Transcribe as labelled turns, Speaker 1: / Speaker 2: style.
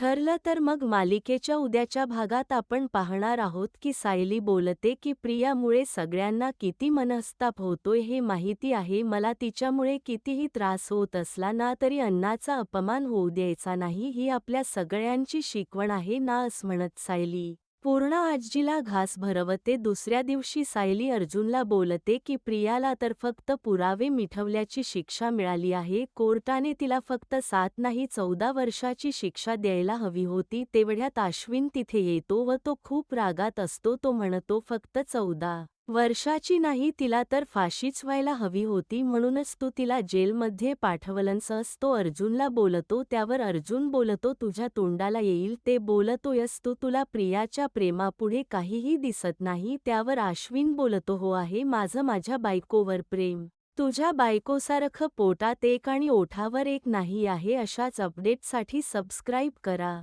Speaker 1: ठरलं तर मग मालिकेच्या उद्याच्या भागात आपण पाहणार आहोत की सायली बोलते की प्रियामुळे सगळ्यांना किती मनस्ताप होतोय हे माहिती आहे. मला तिच्यामुळे कितीही त्रास होत असला ना तरी अन्नाचा अपमान होऊ द्यायचा नाही ही आपल्या सगळ्यांची शिकवण आहे ना अस म्हणत सायली. पूर्ण आजीला घास भरवते दुसऱ्या दिवशी सायली अर्जुनला बोलते की प्रियाला तर फक्त पुरावे मिठवल्याची शिक्षा मिळाली आहे कोर्टाने तिला फक्त सात नाही चौदा वर्षाची शिक्षा द्यायला हवी होती तेवढ्यात अश्विन तिथे येतो व तो खूप रागात असतो तो म्हणतो फक्त चौदा वर्षाची नाही तिला तर फाशीच व्हायला हवी होती म्हणूनच तू तिला जेलमध्ये पाठवलंसस तो अर्जुनला बोलतो त्यावर अर्जुन बोलतो तुझ्या तोंडाला येईल ते बोलतोयस तू तुला प्रियाच्या प्रेमापुढे काहीही दिसत नाही त्यावर आश्विन बोलतो हो आहे माझं माझ्या बायकोवर प्रेम. तुझ्या बायकोसारखं पोटात एक आणि ओठावर एक नाही आहे अशाच अपडेटसाठी सबस्क्राईब करा.